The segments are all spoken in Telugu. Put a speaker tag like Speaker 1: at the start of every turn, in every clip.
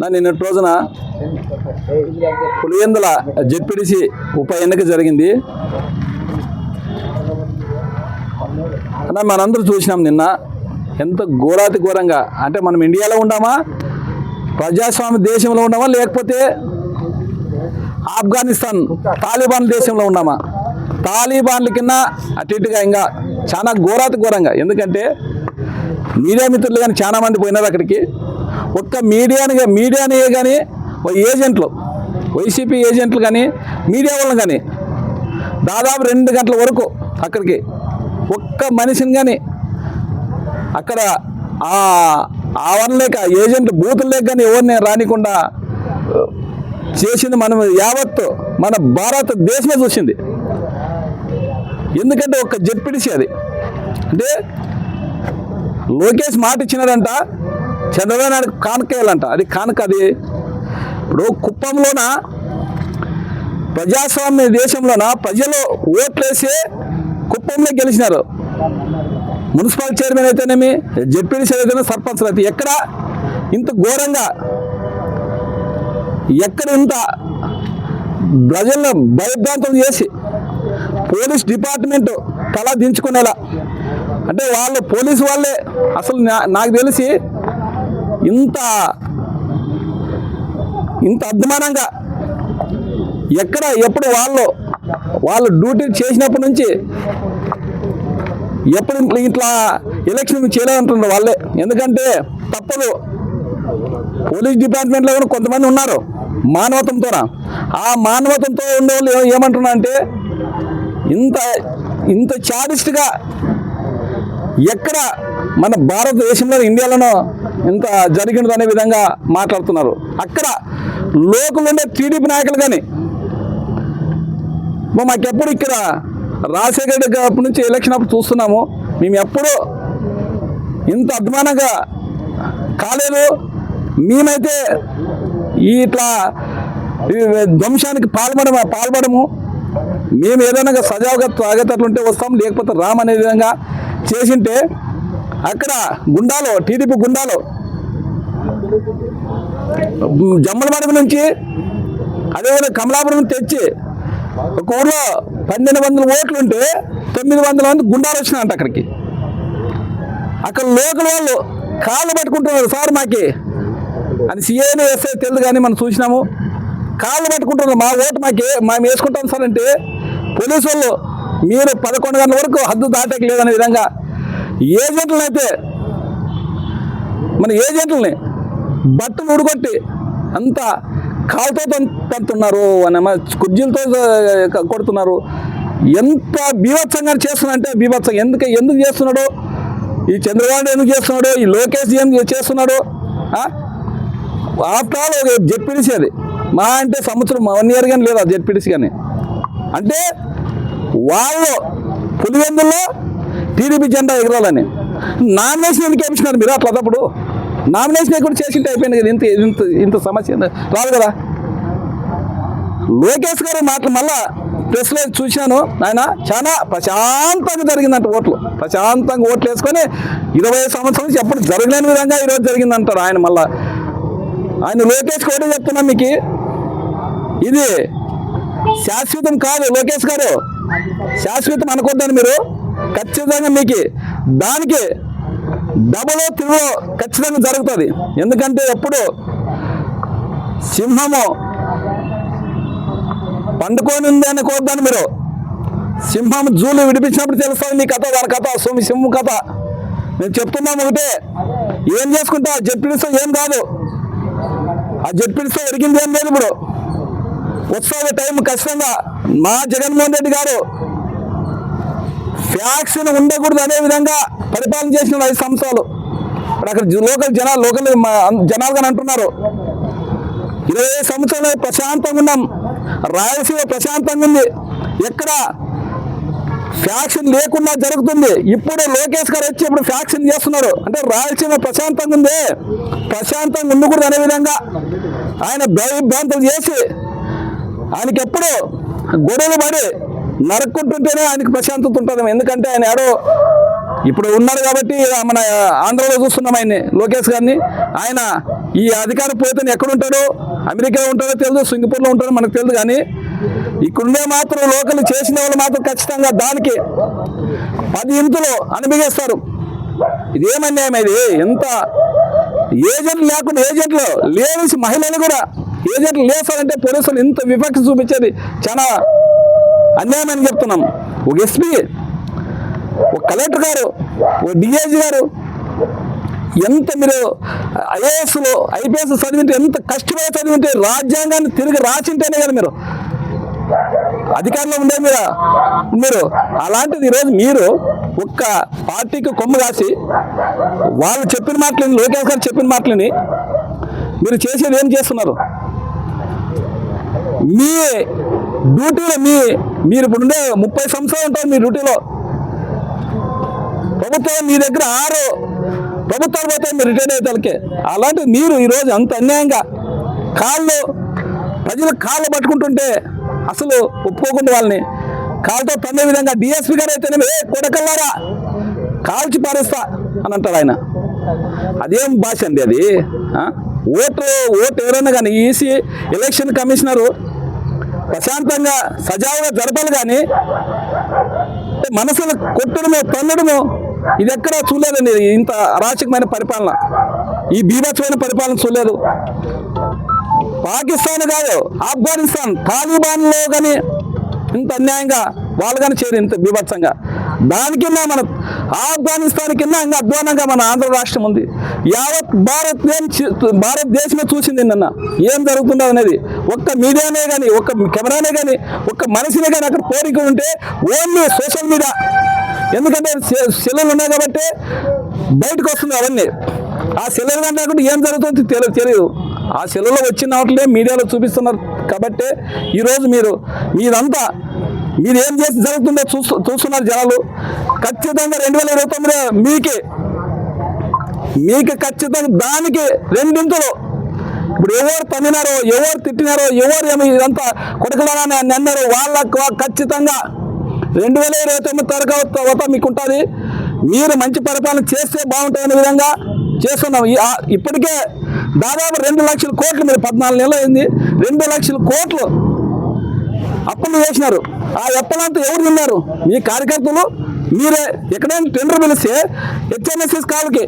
Speaker 1: నా నిన్నటి రోజున పులివెందుల జెడ్పీటీసీ ఉప ఎన్నిక జరిగింది. అన్న మనందరూ చూసినాం నిన్న ఎంత ఘోరాతి ఘోరంగా. అంటే మనం ఇండియాలో ఉన్నామా ప్రజాస్వామ్య దేశంలో ఉన్నామా లేకపోతే ఆఫ్ఘనిస్తాన్ తాలిబాన్ దేశంలో ఉన్నామా? తాలిబాన్ల కింద అటు ఇటుగా ఇంకా చాలా ఘోరాతి ఘోరంగా. ఎందుకంటే మీడియా మిత్రులు కానీ చాలా మంది పోయినారు అక్కడికి. ఒక్క మీడియాని మీడియాని కానీ ఓ ఏజెంట్లు వైసీపీ ఏజెంట్లు కానీ మీడియా వాళ్ళని కానీ దాదాపు రెండు గంటల వరకు అక్కడికి ఒక్క మనిషిని కానీ అక్కడ ఆ ఆవరణ లేక ఏజెంట్ బూతులు లేక కానీ ఎవరిని రానికుండా చేసింది మనం యావత్తు మన భారతదేశమే చూసింది. ఎందుకంటే ఒక జెడ్పిడిసి అది. అంటే లోకేష్ మాట ఇచ్చినాడంట చంద్రబాబు నాయుడు కానుకేయాలంట. అది కానుక అది. ఇప్పుడు కుప్పంలోన ప్రజాస్వామ్య దేశంలోన ప్రజలు ఓట్లేసి కుప్పంలో గెలిచినారు. మున్సిపల్ చైర్మన్ అయితేనేమి జడ్పీటీసీ అయితేనే సర్పంచ్ అయితే ఎక్కడ? ఇంత ఘోరంగా. ఎక్కడ ఇంత ప్రజలను భయభ్రాంతం చేసి పోలీస్ డిపార్ట్మెంట్ తల దించుకునేలా. అంటే వాళ్ళు పోలీసు వాళ్ళే. అసలు నా- నాకు తెలిసి ఇంత ఇంత అద్మానంగా ఎక్కడ ఎప్పుడు వాళ్ళు వాళ్ళు డ్యూటీ చేసినప్పటి నుంచి ఎప్పుడు ఇట్లా- ఎలక్షన్ చేయలేదంటున్నారు వాళ్ళే. ఎందుకంటే తప్పదు. పోలీస్ డిపార్ట్మెంట్లో కూడా కొంతమంది ఉన్నారు మానవతంతో ఆ మానవతంతో ఉండే వాళ్ళు ఏమంటున్నా అంటే ఇంత ఇంత చాడిస్ట్గా ఎక్కడ మన భారతదేశంలో ఇండియాలోనో ఇంత జరిగినది అనే విధంగా మాట్లాడుతున్నారు. అక్కడ లోకల్ ఉండే టీడీపీ నాయకులు కానీ మాకెప్పుడు ఇక్కడ రాజశేఖర రెడ్డి అప్పటి నుంచి ఎలక్షన్ అప్పుడు చూస్తున్నాము. మేము ఎప్పుడూ ఇంత అద్మానంగా కాలేదు. మేమైతే ఇట్లా ధ్వంసానికి పాల్పడము పాల్పడము. మేము ఏదైనా సజావుగా తాగేటట్లుంటే వస్తాం లేకపోతే రామ్ అనే విధంగా చేసింటే అక్కడ గుండాలో టీడీపీ గుండాలో జమ్మలమడుగు నుంచి అదేవిధంగా కమలాపురం తెచ్చి ఒక ఊర్లో పన్నెండు వందల ఓట్లు ఉంటే తొమ్మిది వందల మంది గుండాలు వచ్చినాయంట అక్కడికి. అక్కడ లోకల్ వాళ్ళు కాళ్ళు పట్టుకుంటున్నారు సార్ మాకి అని సీఏని వేస్తే తెలియదు కానీ మనం చూసినాము. కాళ్ళు పట్టుకుంటున్నారు మా ఓటు మాకి మేము వేసుకుంటాం సార్ అంటే పోలీసు వాళ్ళు మీరు పదకొండు గంటల వరకు హద్దు దాటక లేదనే విధంగా ఏజెంట్లను అయితే మన ఏజెంట్లని బట్టలు ఉడగొట్టి అంతా కాలుతో తంతున్నారు అనే కుర్జీలతో కొడుతున్నారు. ఎంత బీభత్సంగా చేస్తున్నాడంటే బీభత్సం. ఎందుకు ఎందుకు చేస్తున్నాడు? ఈ చంద్రబాబు ఎందుకు చేస్తున్నాడు? ఈ లోకేష్ ఏం చేస్తున్నాడు? ఆఫ్టర్ ఆల్ ఒక అది. మా అంటే సంవత్సరం వన్ ఇయర్ కానీ లేదు ఆ కానీ. అంటే వాళ్ళు పులివెందుల్లో టీడీపీ జెండా ఎగరాలని. నామినేషన్ ఎందుకు వేయించినారు మీరు అట్లా తప్పుడు నామినేషన్ కూడా చేసింటే అయిపోయింది కదా ఇంత ఇంత ఇంత సమస్య రాదు కదా. లోకేష్ గారు మాటలు మళ్ళా ప్రెస్లో చూశాను. ఆయన చాలా ప్రశాంతంగా జరిగిందంట ఓట్లు. ప్రశాంతంగా ఓట్లు వేసుకొని ఇరవై సంవత్సరాలు నుంచి ఎప్పుడు జరగలేని విధంగా ఈరోజు జరిగిందంటారు ఆయన మళ్ళా. ఆయన లోకేష్ కూడా చెప్తున్నా మీకు. ఇది శాశ్వతం కాదు లోకేష్ గారు. శాశ్వతం అనుకోద్దని మీరు. ఖచ్చితంగా మీకు దానికి డబుల్ తిరుగు ఖచ్చితంగా జరుగుతుంది. ఎందుకంటే ఎప్పుడు సింహము పండుకొని ఉంది అనుకోవద్దని మీరు. సింహం జూలు విడిపించినప్పుడు తెలుస్తుంది మీ కథ వాళ్ళ కథ సోమి సింహం కథ. నేను చెప్తున్నాం ఒకటే ఏం చేసుకుంటా జడ్పీడిస్తో ఏం కాదు. ఆ జడ్పీడిస్తో ఎరిగింది ఏం లేదు ఇప్పుడు. వస్తుంది టైం ఖచ్చితంగా మా జగన్మోహన్ రెడ్డి గారు ఫ్యాక్షన్ ఉండకూడదు అనే విధంగా పరిపాలన చేసిన ఐదు సంవత్సరాలు ఇప్పుడు అక్కడ లోకల్ జనాలు లోకల్ మ- జనాలు కానీ అంటున్నారు. ఇరవై సంవత్సరాలు ప్రశాంతంగా ఉన్నాం. రాయలసీమ ప్రశాంతంగా ఉంది. ఎక్కడ ఫ్యాక్షన్ లేకుండా జరుగుతుంది. ఇప్పుడు లోకేష్ గారు వచ్చి ఇప్పుడు ఫ్యాక్షన్ చేస్తున్నారు. అంటే రాయలసీమ ప్రశాంతంగా ఉంది. ప్రశాంతంగా ఉండకూడదు అనే విధంగా ఆయన భయభ్రాంతులు చేసి ఆయనకి ఎప్పుడు గొడవలు పడి నరుక్కుంటుంటేనే ఆయనకు ప్రశాంతత ఉంటుంది. ఎందుకంటే ఆయన ఏడో ఇప్పుడు ఉన్నారు కాబట్టి మన ఆంధ్రలో చూస్తున్నాం ఆయన్ని లోకేష్ గారిని. ఆయన ఈ అధికారం పోతే ఎక్కడ ఉంటాడో అమెరికా ఉంటాడో తెలియదు సింగపూర్లో ఉంటాడో మనకు తెలియదు కానీ ఇక్కడుండే మాత్రం లోకల్ చేసిన వాళ్ళు మాత్రం ఖచ్చితంగా దానికి పది ఇంతలో అనుభవిస్తారు ఇదేం అన్యాయం ఇది? ఎంత ఏజెంట్ లేకుండా ఏజెంట్లు లేని మహిళలు కూడా ఏజెంట్లు లేసారంటే పోలీసులు ఇంత వివక్ష చూపించేది చాలా అన్యాయం అని చెప్తున్నాం. ఒక ఎస్పీ ఒక కలెక్టర్ గారు ఒక డిఐజీ గారు ఎంత మీరు ఐఏఎస్లో ఐపీఎస్ చదివింటే ఎంత కష్టపడి చదివింటే రాజ్యాంగాన్ని తిరిగి రాసింటేనే కదా మీరు. అధికారంలో ఉండే మీరు మీరు. అలాంటిది ఈరోజు మీరు ఒక్క పార్టీకి కొమ్ము కాసి వాళ్ళు చెప్పిన మాటలని లోకేష్ గారు చెప్పిన మాటలని మీరు చేసేది ఏం చేస్తున్నారు? మీ డ్యూటీలో మీ మీరు ఇప్పుడు ఉండే ముప్పై సంవత్సరాలు ఉంటారు మీ డ్యూటీలో. ప్రభుత్వం మీ దగ్గర ఆరు ప్రభుత్వాలు పోతే మీరు రిటైర్ అయ్యేదానికి అలాంటి మీరు ఈరోజు అంత అన్యాయంగా కాళ్ళు ప్రజలు కాళ్ళు పట్టుకుంటుంటే అసలు ఒప్పుకోకుండా వాళ్ళని. కాళ్ళతో తన్నే విధంగా డిఎస్పీ గారు అయితేనే ఏ కొడకల్లారా? కాల్చి పారేస్తా అని అంటాడు ఆయన. అదేం భాష అండి అది? ఓటు ఓటు ఎవరైనా కానీ ఈసీ ఎలక్షన్ కమిషనరు ప్రశాంతంగా సజావుగా జరపాలి కానీ మనసులు కొట్టడము తన్నడము ఇది ఎక్కడా చూడలేదండి. ఇంత అరాచకమైన పరిపాలన. ఈ బీభత్సమైన పరిపాలన చూడలేదు. పాకిస్తాన్ కాదు ఆఫ్ఘనిస్తాన్ తాలిబాన్లో కానీ ఇంత అన్యాయంగా వాళ్ళు కానీ చేయరు ఇంత బీభత్సంగా. దాని మన ఆఫ్ఘనిస్తాన్ కింద ఇంకా అధ్వానంగా మన ఆంధ్ర రాష్ట్రం ఉంది. యావత్ భారత్ భారతదేశమే చూసింది నిన్న. ఏం జరుగుతుందో అనేది ఒక్క మీడియానే కానీ ఒక్క కెమెరానే కానీ ఒక్క మనిషినే కానీ అక్కడ కోరిక ఉంటే ఓన్లీ సోషల్ మీడియా. ఎందుకంటే సె- సెల్లులు ఉన్నాయి కాబట్టి బయటకు వస్తుంది అవన్నీ. ఆ సెల్లులు కన్నా ఏం జరుగుతుందో తెలియదు తెలియదు ఆ సెల్లులో వచ్చిన వాటిలే మీడియాలో చూపిస్తున్నారు. కాబట్టి ఈరోజు మీరు మీరంతా మీరు ఏం చేసి జరుగుతుందో చూస్తూ చూస్తున్నారు జనాలు. ఖచ్చితంగా రెండు వేల ఇరవై తొమ్మిది మీకే. మీకు ఖచ్చితంగా దానికి రెండింతలు. ఇప్పుడు ఎవరు తమ్మినారో ఎవరు తిట్టినారో ఎవరు ఏమి ఇదంతా కొడుకులారా అని అన్నారో. వాళ్ళకు ఖచ్చితంగా రెండు వేల ఇరవై తొమ్మిది తరగతి తర్వాత మీకు ఉంటుంది. మీరు మంచి పరిపాలన చేస్తే బాగుంటుందనే విధంగా చేస్తున్నాం. ఇప్పటికే దాదాపు రెండు లక్షల కోట్లు మీరు పద్నాలుగు నెలలు అయింది. రెండు లక్షల కోట్లు అప్పులు చేసినారు. ఆ అప్పలంతా ఎవరు తిన్నారు మీ కార్యకర్తలు మీరే. ఎక్కడైనా టెండర్ పిలిస్తే హెచ్ఎంఎస్ఎస్ కాళ్ళకి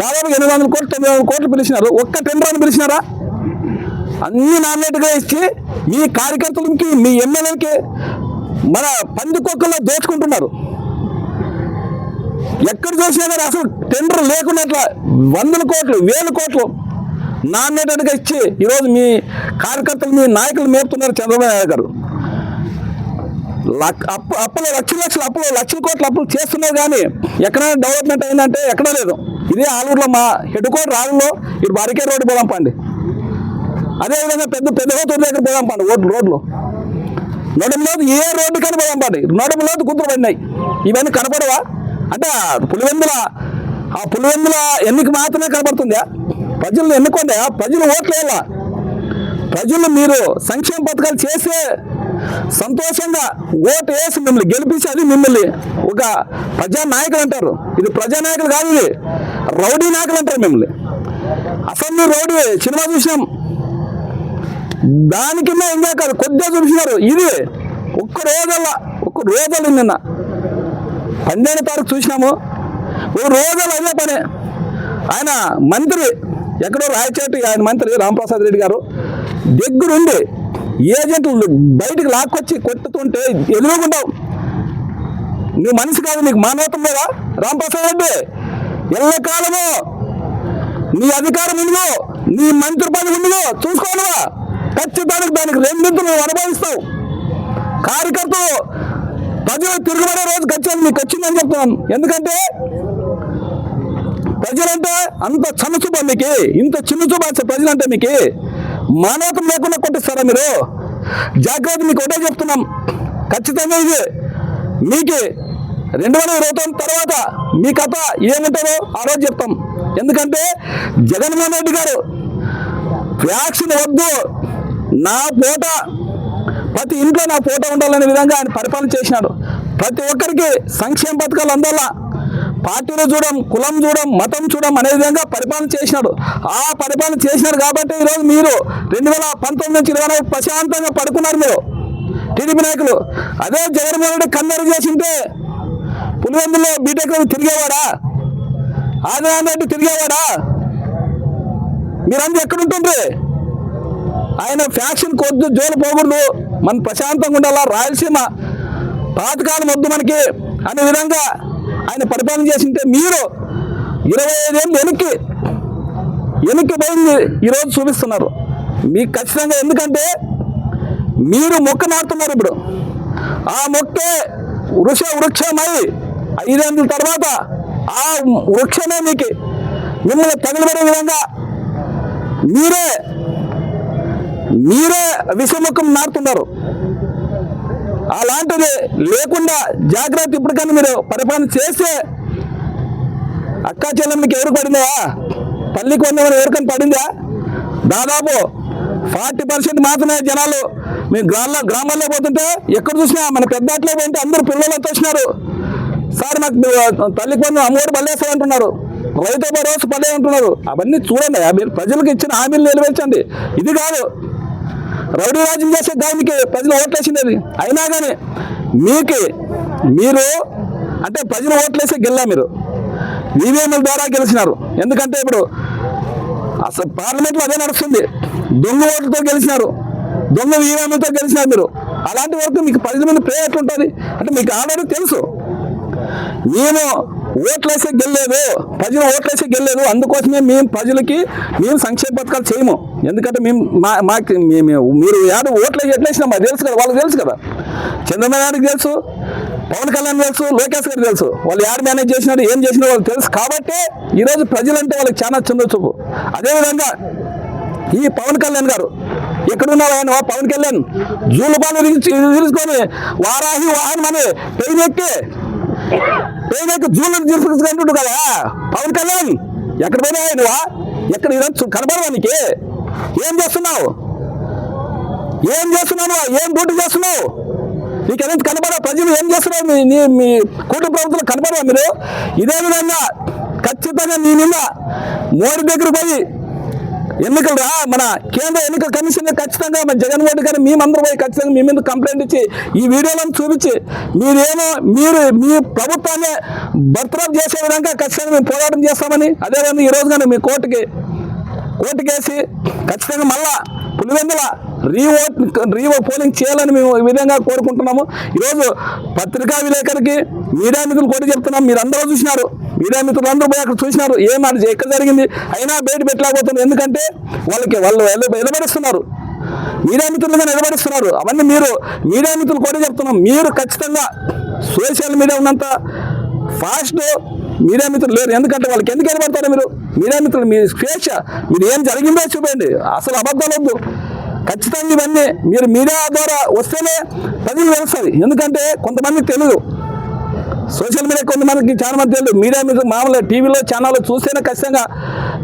Speaker 1: దాదాపు ఎనిమిది వందల కోట్లు తొమ్మిది వందల కోట్లు పిలిచినారు. ఒక్క టెండర్ అని పిలిచినారా? అన్ని నామినేట్గా ఇచ్చి మీ కార్యకర్తలకి మీ ఎమ్మెల్యేలకి మన పందికొక్కల్లో దోచుకుంటున్నారు. ఎక్కడ చూసినా కానీ అసలు టెండర్ లేకున్నట్ల వందల కోట్లు వేల కోట్లు నామినేటెడ్గా ఇచ్చి ఈరోజు మీ కార్యకర్తలు మీ నాయకులు మేపుతున్నారు చంద్రబాబు నాయుడు గారు. లక్- అప్పు అప్పులు లక్షల లక్షల అప్పులు లక్షల కోట్ల అప్పులు చేస్తున్నారు కానీ ఎక్కడైనా డెవలప్మెంట్ అయిందంటే ఎక్కడ లేదు. ఇదే ఆలూరులో మా హెడ్ కోట్ రాళ్ళలో ఇటు బారికే రోడ్డు పోదాం పండి. అదేవిధంగా పెద్ద పెద్ద హోటూరు దగ్గర పోదాం పండి ఓట్లు రోడ్లు. నడుములోతు ఏ రోడ్డు కానీ పోదాం పండి. నడుములోతు గుంతులు పడినాయి. ఇవన్నీ కనపడవా? అంటే పులివెందుల ఆ పులివెందుల ఎన్నిక మాత్రమే కనపడుతుందా? ప్రజలను ఎన్నుకోండి. ప్రజలు ఓట్లు ప్రజలు మీరు సంక్షేమ పథకాలు చేసే సంతోషంగా ఓటు వేసి మిమ్మల్ని గెలిపించి అది మిమ్మల్ని ఒక ప్రజానాయకులు అంటారు. ఇది ప్రజానాయకులు కాదు ఇది రౌడీ నాయకులు అంటారు మిమ్మల్ని. అసెంబ్లీ రౌడీ సినిమా చూసినాం. దాని ఇంకా కాదు కొద్దిగా చూపిస్తున్నారు ఇది ఒక్క రోజల్లా ఒక్క రోజులు నిన్న పన్నెండు తారీఖు చూసినాము. ఓ రోజులు అదే పని. ఆయన మంత్రి ఎక్కడో రాయచేటి ఆయన మంత్రి రాంప్రసాద్ రెడ్డి గారు దగ్గరుండి ఏజెంట్లు బయటకు లాక్కొచ్చి కొట్టుతుంటే ఎదురుకుంటావు నువ్వు మనిషి కాదు నీకు మానవత్వం లేదా? రాంప్రసాద్ రెడ్డి ఎల్లకాలము నీ అధికారం ఉందో నీ మంత్రి పదవి ఉందో చూసుకోనువా? ఖచ్చితానికి దానికి రెండింటి నువ్వు అనుభవిస్తావు. కార్యకర్తలు ప్రజలు తిరుగుబడే రోజు ఖచ్చితంగా నీకు వచ్చిందని చెప్తున్నాను. ఎందుకంటే ప్రజలంటే అంత చిన్న మీకు? ఇంత చిన్న ప్రజలంటే మీకు? మానవతం లేకుండా కొట్టిస్తారా మీరు? జాగ్రత్త మీకు ఒకటే చెప్తున్నాం. ఖచ్చితంగా ఇది. మీకు. రెండు వేల ఇరవై తొమ్మిది తర్వాత మీ కథ ఏముంటుందో ఆ రోజు చెప్తాం. ఎందుకంటే జగన్మోహన్ రెడ్డి గారు వ్యాక్సిన్ వద్దు నా పూట ప్రతి ఇంట్లో నా ఫోటో ఉండాలనే విధంగా ఆయన పరిపాలన చేసినాడు. ప్రతి ఒక్కరికి సంక్షేమ పథకాలు అందాలా? పార్టీలు చూడం కులం చూడం మతం చూడం అనే విధంగా పరిపాలన చేసినాడు. ఆ పరిపాలన చేసినారు కాబట్టి ఈరోజు మీరు రెండు వేల పంతొమ్మిది నుంచి ఇరవై ప్రశాంతంగా పడుకున్నారు మీరు. టీడీపీ నాయకులు. అదే జగన్మోహన్ రెడ్డి కన్నెరు చేసింటే పులివెందులో బీటెక్ తిరిగేవాడా? ఆదినారాయణ రెడ్డి తిరిగేవాడా? మీరందరూ ఎక్కడుంటుండ్రి? ఆయన ఫ్యాక్షన్ కొద్ది జోలు పోకూడదు. మనం ప్రశాంతంగా ఉండాలా? రాయలసీమ పాతకాలం వద్దు మనకి. అనే విధంగా ఆయన పరిపాలన చేసింటే మీరు ఇరవై ఐదేళ్ళు వెనక్కి వెనక్కి పోయింది ఈరోజు చూపిస్తున్నారు. మీకు ఖచ్చితంగా ఎందుకంటే మీరు మొక్క నాటుతున్నారు ఇప్పుడు. ఆ మొక్కే వృక్ష వృక్షమై ఐదేళ్ళ తర్వాత ఆ వృక్షమే మీకు మిమ్మల్ని తగిలిపడే విధంగా మీరే మీరే విషముఖం నాటుతున్నారు. అలాంటిది లేకుండా జాగ్రత్త ఇప్పటికన్నా మీరు పరిపాలన చేస్తే అక్కా చెల్లెమ్మకి ఎవరు పడిందా? తల్లికి వందమని ఎవరికైనా పడిందా? దాదాపు ఫార్టీ పర్సెంట్ మాత్రమే జనాలు మీ గ్రామాల్లో గ్రామాల్లో పోతుంటే ఎక్కడ చూసినా మన పెద్దాట్లో పోయింటే అందరూ పిల్లలతో వచ్చినారు. సార్ నాకు తల్లికి వందం అమ్మఒడి బల్లేస్తారు అంటున్నారు. రైతు భరోసా పడే అంటున్నారు అవన్నీ చూడండి మీరు ప్రజలకు ఇచ్చిన హామీలు నెరవేర్చండి. ఇది కాదు రౌడీ రాజ్యం చేసే దానికి ప్రజలు ఓట్లేసింది. అది అయినా కానీ మీకు మీరు అంటే ప్రజలు ఓట్లేసి గెల్లా మీరు. ఈవీఎంల ద్వారా గెలిచినారు. ఎందుకంటే ఇప్పుడు అసలు పార్లమెంట్లో అదే నడుస్తుంది. దొంగ ఓట్లతో గెలిచినారు. దొంగ ఈవీఎంలతో గెలిచినారు మీరు. అలాంటి వరకు మీకు ప్రజల మీద ప్రే ఎట్లుంటుంది అంటే మీకు ఆల్రెడీ తెలుసు. మేము ఓట్లేసే గెల్లేదు. ప్రజలు ఓట్లేసే గెల్లేదు. అందుకోసమే మేము ప్రజలకి మేము సంక్షేమ పథకాలు చేయము. ఎందుకంటే మేము మా మాకు మేము మీరు యాడ ఓట్లు ఎట్లేసినా మాకు తెలుసు కదా వాళ్ళకి తెలుసు కదా. చంద్రబాబు నాయుడుకి తెలుసు పవన్ కళ్యాణ్ తెలుసు లోకేష్ గారికి తెలుసు. వాళ్ళు యాడ్ మేనేజ్ చేసినారు ఏం చేసినారో వాళ్ళకి తెలుసు. కాబట్టి ఈరోజు ప్రజలంటే వాళ్ళకి చాలా చిన్న చూపు. అదేవిధంగా ఈ పవన్ కళ్యాణ్ గారు ఎక్కడున్నావు ఆయన? పవన్ కళ్యాణ్. జూలు పాలు తీసుకొని వారాహి వాహనం అని పెరిగెక్కి ఎక్కి జూలు తీసుకుంటుంటు కదా పవన్ కళ్యాణ్. ఎక్కడ పోయినా ఆయన ఎక్కడ ఈరోజు కనబడవా ఏం చేస్తున్నావు? ఏం చేస్తున్నావు? ఏం పోటీ చేస్తున్నావు? నీకు ఎంత కనపడా ప్రజలు ఏం చేస్తున్నారు మీ నీ మీ కూటమి ప్రభుత్వం కనబడవా మీరు? ఇదే విధంగా ఖచ్చితంగా నీ నిన్న మోడీ దగ్గర పోయి ఎన్నికలు రా. మన కేంద్ర ఎన్నికల కమిషన్ ఖచ్చితంగా మన జగన్మోహన్ రెడ్డి గారు మేమందరూ పోయి ఖచ్చితంగా మీ మీద కంప్లైంట్ ఇచ్చి ఈ వీడియోలను చూపించి మీరేమో మీరు మీ ప్రభుత్వాన్ని బర్తరఫ్ చేసే విధంగా ఖచ్చితంగా మేము పోరాటం చేస్తామని అదేవిధంగా ఈరోజు కానీ మీ కోర్టుకి ఓటుకేసి ఖచ్చితంగా మళ్ళా పులివెందుల రీఓట్ రీఓ పోలింగ్ చేయాలని మేము ఈ విధంగా కోరుకుంటున్నాము. ఈరోజు పత్రికా విలేకరికి మీడియా మిత్రులు కూడా చెప్తున్నాం మీరు అందరూ చూసినారు. మీడియా మిత్రులు అందరూ పోయి అక్కడ చూసినారు. ఏం ఎక్కడ జరిగింది? అయినా బయట పెట్టలేకపోతున్నారు. ఎందుకంటే వాళ్ళకి వాళ్ళు నిలబడిస్తున్నారు. మీడియా మిత్రులుగా నిలబడిస్తున్నారు. అవన్నీ మీరు మీడియా మిత్రులు కూడా చెప్తున్నాం మీరు ఖచ్చితంగా సోషల్ మీడియా ఉన్నంత ఫాస్ట్ మీడియా మిత్రులు లేరు. ఎందుకంటే వాళ్ళకి ఎందుకు నిలబడతారు మీరు? మీడియా మిత్రులు మీ స్వేచ్ఛ. మీరు ఏం జరిగిందో చూపండి అసలు అబద్ధాలు వద్దు. ఖచ్చితంగా ఇవన్నీ మీరు మీడియా ద్వారా వస్తేనే ప్రజలు తెలుస్తుంది ఎందుకంటే కొంతమందికి తెలియదు సోషల్ మీడియా కొంతమందికి చాలా మంది తెలియదు. మీడియా మిత్రులు మామూలుగా టీవీలో ఛానల్లో చూస్తేనే ఖచ్చితంగా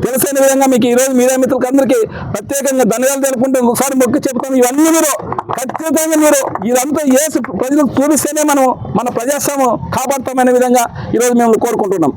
Speaker 1: తెలిసిన విధంగా మీకు ఈరోజు మీడియా మిత్రులకు అందరికీ ప్రత్యేకంగా ధన్యవాదాలు తెలుపుకుంటూ ఒకసారి మొక్కి చెప్పుకొని ఇవన్నీ మీరు ఖచ్చితంగా మీరు ఇదంతా ఏసు ప్రజలకు చూపిస్తేనే మనం మన ప్రజాస్వామ్యం కాపాడుతామనే విధంగా ఈరోజు మేము కోరుకుంటున్నాం.